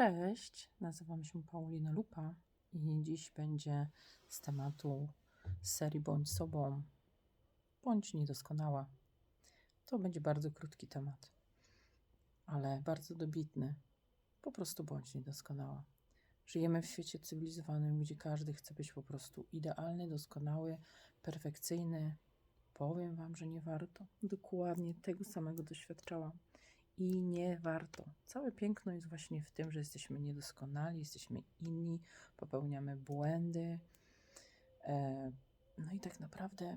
Cześć, nazywam się Paulina Lupa i dziś będzie z tematu serii Bądź sobą, bądź niedoskonała. To będzie bardzo krótki temat, ale bardzo dobitny. Po prostu bądź niedoskonała. Żyjemy w świecie cywilizowanym, gdzie każdy chce być po prostu idealny, doskonały, perfekcyjny. Powiem Wam, że nie warto. Dokładnie tego samego doświadczałam i nie warto. Całe piękno jest właśnie w tym, że jesteśmy niedoskonali, jesteśmy inni, popełniamy błędy. E, No i tak naprawdę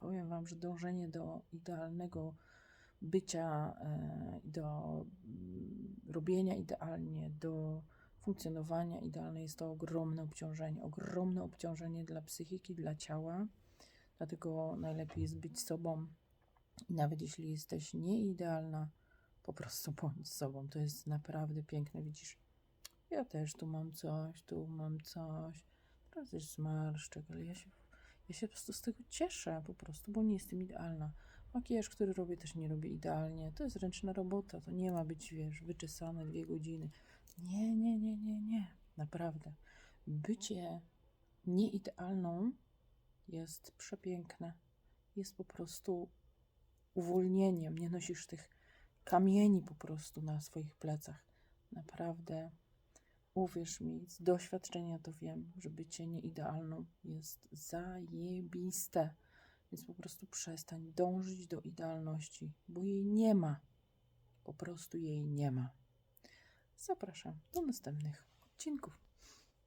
powiem Wam, że dążenie do idealnego bycia, e, do mm, robienia idealnie, do funkcjonowania idealnie jest to ogromne obciążenie. Ogromne obciążenie dla psychiki, dla ciała. Dlatego najlepiej jest być sobą, nawet jeśli jesteś nieidealna, po prostu bądź sobą. To jest naprawdę piękne. Widzisz, ja też tu mam coś, tu mam coś. Teraz jest zmarszczek, ale ja się, ja się po prostu z tego cieszę po prostu, bo nie jestem idealna. Makijaż, który robię, też nie robię idealnie. To jest ręczna robota. To nie ma być, wiesz, wyczesane dwie godziny. Nie, nie, nie, nie, nie. Naprawdę. Bycie nieidealną jest przepiękne. Jest po prostu uwolnieniem. Nie nosisz tych kamieni po prostu na swoich plecach. Naprawdę, uwierz mi, z doświadczenia to wiem, że bycie nieidealną jest zajebiste. Więc po prostu przestań dążyć do idealności, bo jej nie ma. Po prostu jej nie ma. Zapraszam do następnych odcinków.